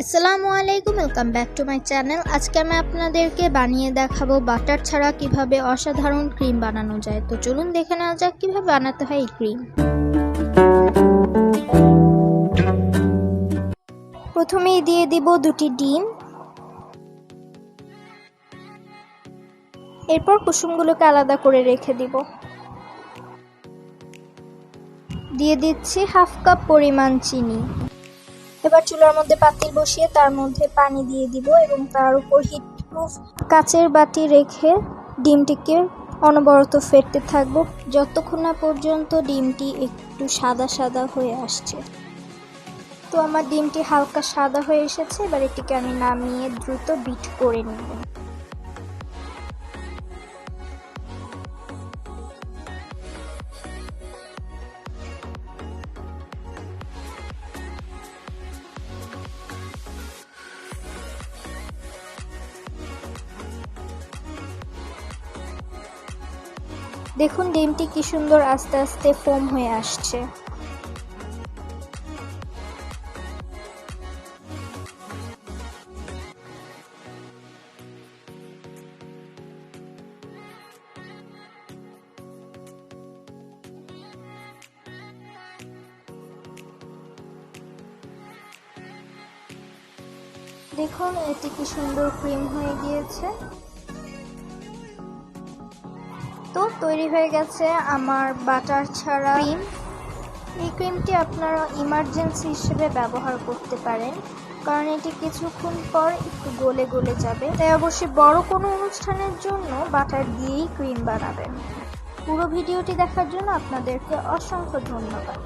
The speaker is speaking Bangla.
আসসালামু আলাইকুম welcome back to my channel আজকে আমি আপনাদেরকে বানিয়ে দেখাবো বাটার ছাড়া কীভাবে অসাধারণ ক্রিম বানানো যায়। তো চলুন দেখে নেওয়া যাক কীভাবে বানাতে হয় এই ক্রিম প্রথমেই দিয়ে দিব দুটি ডিম। এরপর কুসুমগুলোকে আলাদা করে রেখে দিব। দিয়ে দিচ্ছি হাফ কাপ পরিমাণ চিনি। এবার চুলার মধ্যে পাতিল বসিয়ে তার মধ্যে পানি দিয়ে দিব এবং তার উপর হিট প্রুফ কাচের বাটি রেখে ডিমটিকে অনবরত ফেটতে থাকব। যতক্ষণ না পর্যন্ত ডিমটি একটু সাদা সাদা হয়ে আসছে। তো আমার ডিমটি হালকা সাদা হয়ে এসেছে। এবার এটিকে আমি নামিয়ে দ্রুত বিট করে নেব। দেখুন ডিমটি কি সুন্দর আস্তে আস্তে ফোম হয়ে আসছে। দেখুন, এটি কি সুন্দর ক্রিম হয়ে গিয়েছে। তো তৈরি হয়ে গেছে আমার বাটার ছাড়া ক্রিম। এই ক্রিমটি আপনারা ইমার্জেন্সি হিসেবে ব্যবহার করতে পারেন, কারণ এটি কিছুক্ষণ পর একটু গলে গলে যাবে। তাই অবশ্যই বড় কোনো অনুষ্ঠানের জন্য বাটার দিয়েই ক্রিম বানাবেন। পুরো ভিডিওটি দেখার জন্য আপনাদেরকে অসংখ্য ধন্যবাদ।